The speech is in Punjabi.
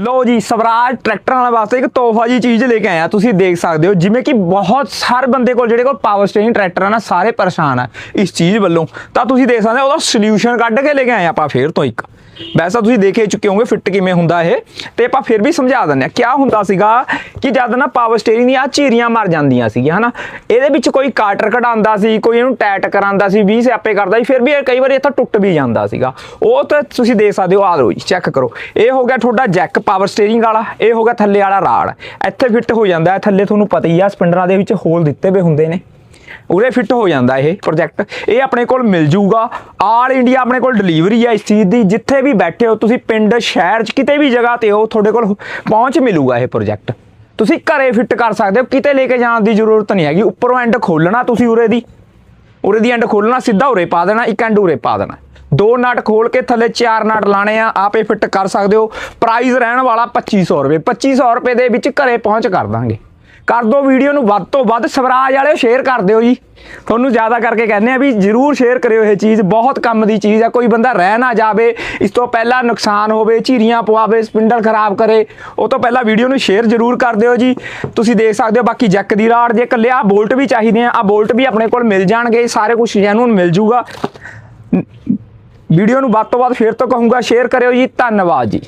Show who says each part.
Speaker 1: ਲੋ ਜੀ, ਸਵਰਾਜ ਟਰੈਕਟਰਾਂ ਵਾਲੇ ਵਾਸਤੇ ਇੱਕ ਤੋਹਫਾ ਜੀ ਚੀਜ਼ ਲੈ ਕੇ ਆਇਆ ਤੁਸੀਂ ਦੇਖ ਸਕਦੇ ਹੋ, ਜਿਵੇਂ ਕਿ ਬਹੁਤ ਸਾਰੇ ਬੰਦੇ ਕੋਲ ਜਿਹੜੇ ਕੋਲ ਪਾਵਰ ਸਟੇਰਿੰਗ ਟਰੈਕਟਰ ਆ ਨਾ, ਸਾਰੇ ਪਰੇਸ਼ਾਨ ਆ ਇਸ ਚੀਜ਼ ਵੱਲੋਂ। ਤਾਂ ਤੁਸੀਂ ਦੇਖ ਸਕਦੇ ਹੋ, ਉਹਦਾ ਸੋਲੂਸ਼ਨ ਕੱਢ ਕੇ ਲੈ ਕੇ ਆਏ ਆਪਾਂ ਫੇਰ ਤੋਂ ਇੱਕ। ਵੈਸਾ ਤੁਸੀਂ ਦੇਖੇ ਹੀ ਚੁੱਕੇ ਹੋਗੇ ਫਿੱਟ ਕਿਵੇਂ ਹੁੰਦਾ ਇਹ। ਤੇ ਆਪਾਂ ਫਿਰ ਵੀ ਸਮਝਾ ਦਿੰਦੇ ਆ ਕੀ ਹੁੰਦਾ ਸੀਗਾ ਕਿ ਜਦ ਨਾ ਪਾਵਰ ਸਟੇਰਿੰਗ ਦੀਆਂ ਚੀਰੀਆਂ ਮਰ ਜਾਂਦੀਆਂ ਸੀਗੀਆਂ, ਹਨਾ? ਇਹਦੇ ਵਿੱਚ ਕੋਈ ਕਾਟਰ ਕਢਾਉਂਦਾ ਸੀ, ਕੋਈ ਇਹਨੂੰ ਟੈਟ ਕਰਾਉਂਦਾ ਸੀ 20 ਸਿਆਪੇ ਕਰਦਾ ਸੀ, ਫਿਰ ਵੀ ਇਹ ਕਈ ਵਾਰੀ ਇੱਥੋਂ ਟੁੱਟ ਵੀ ਜਾਂਦਾ ਸੀਗਾ। ਉਹ ਤਾਂ ਤੁਸੀਂ ਦੇਖ ਸਕਦੇ ਹੋ ਆ ਲਓ ਜੀ ਚੈੱਕ ਕਰੋ। ਇਹ ਹੋ ਗਿਆ ਤੁਹਾਡਾ ਜੈਕ ਪਾਵਰ ਸਟੇਰਿੰਗ ਵਾਲਾ, ਇਹ ਹੋ ਗਿਆ ਥੱਲੇ ਵਾਲਾ ਰਾੜ। ਇੱਥੇ ਫਿੱਟ ਹੋ ਜਾਂਦਾ ਥੱਲੇ ਤੁਹਾਨੂੰ ਪਤਾ ਹੀ ਆ, ਸਪਿੰਡਰਾਂ ਦੇ ਵਿੱਚ ਹੋਲ ਦਿੱਤੇ ਵੇ ਹੁੰਦੇ ਨੇ। ਉਰੇ ਫਿੱਟ ਹੋ ਜਾਂਦਾ ਇਹ ਪ੍ਰੋਜੈਕਟ ਇਹ ਆਪਣੇ ਕੋਲ ਮਿਲ ਜੂਗਾ। ਆਲ ਇੰਡੀਆ ਆਪਣੇ ਕੋਲ ਡਿਲੀਵਰੀ ਹੈ ਇਸ ਚੀਜ਼ ਦੀ। ਜਿੱਥੇ ਵੀ ਬੈਠੇ ਹੋ ਤੁਸੀਂ, ਪਿੰਡ, ਸ਼ਹਿਰ 'ਚ, ਕਿਤੇ ਵੀ ਜਗ੍ਹਾ ਤੇ ਹੋ, ਤੁਹਾਡੇ ਕੋਲ ਪਹੁੰਚ ਮਿਲੂਗਾ ਇਹ ਪ੍ਰੋਜੈਕਟ ਤੁਸੀਂ ਘਰੇ ਫਿੱਟ ਕਰ ਸਕਦੇ ਹੋ, ਕਿਤੇ ਲੈ ਕੇ ਜਾਣ ਦੀ ਜ਼ਰੂਰਤ ਨਹੀਂ ਹੈਗੀ। ਉੱਪਰੋਂ ਐਂਡ ਖੋਲਣਾ ਤੁਸੀਂ ਉਰੇ ਦੀ। ਉਰੇ ਦੀ ਐਂਡ ਖੋਲਣਾ, ਸਿੱਧਾ ਉਰੇ ਪਾ ਦੇਣਾ, ਇੱਕ ਐਂਡ ਉਰੇ ਪਾ ਦੇਣਾ। ਦੋ ਨਟ ਖੋਲ ਕੇ ਥੱਲੇ ਚਾਰ ਨਟ ਲਾਣੇ ਆ, ਆਪੇ ਫਿੱਟ ਕਰ ਸਕਦੇ ਹੋ। ਪ੍ਰਾਈਸ ਰਹਿਣ ਵਾਲਾ 2500 ਰੁਪਏ। 2500 ਰੁਪਏ ਦੇ ਵਿੱਚ ਘਰੇ ਪਹੁੰਚ ਕਰ ਦਾਂਗੇ। ਕਰ ਦਿਓ ਵੀਡੀਓ ਨੂੰ, ਵੱਧ ਤੋਂ ਵੱਧ ਸਵਰਾਜ ਵਾਲੇ ਸ਼ੇਅਰ ਕਰ ਦਿਓ ਜੀ। ਤੁਹਾਨੂੰ ਜ਼ਿਆਦਾ ਕਰਕੇ ਕਹਿੰਦੇ ਆ ਵੀ ਜਰੂਰ ਸ਼ੇਅਰ ਕਰਿਓ ਇਹ ਚੀਜ਼, ਬਹੁਤ ਕੰਮ ਦੀ ਚੀਜ਼ ਆ, ਕੋਈ ਬੰਦਾ ਰਹਿ ਨਾ ਜਾਵੇ, ਇਸ ਤੋਂ ਪਹਿਲਾਂ ਨੁਕਸਾਨ ਹੋਵੇ, ਝੀਰੀਆਂ ਪਵਾਵੇ, ਸਪਿੰਡਲ ਖਰਾਬ ਕਰੇ, ਉਹ ਤੋਂ ਪਹਿਲਾਂ ਵੀਡੀਓ ਨੂੰ ਸ਼ੇਅਰ ਜਰੂਰ ਕਰ ਦਿਓ ਜੀ। ਤੁਸੀਂ ਦੇਖ ਸਕਦੇ ਹੋ ਬਾਕੀ ਜੈਕ ਦੀ ਰਾੜ, ਜੇ ਇਕੱਲੇ ਆ ਬੋਲਟ ਵੀ ਚਾਹੀਦੇ ਆ ਆ ਬੋਲਟ ਵੀ ਆਪਣੇ ਕੋਲ ਮਿਲ ਜਾਣਗੇ ਸਾਰੇ ਕੁਝ ਜੈਨੂਨ ਮਿਲ ਜੂਗਾ। ਵੀਡੀਓ ਨੂੰ ਵੱਧ ਤੋਂ ਵੱਧ ਫੇਰ ਤੋਂ ਕਹੂੰਗਾ ਸ਼ੇਅਰ ਕਰਿਓ ਜੀ, ਧੰਨਵਾਦ ਜੀ।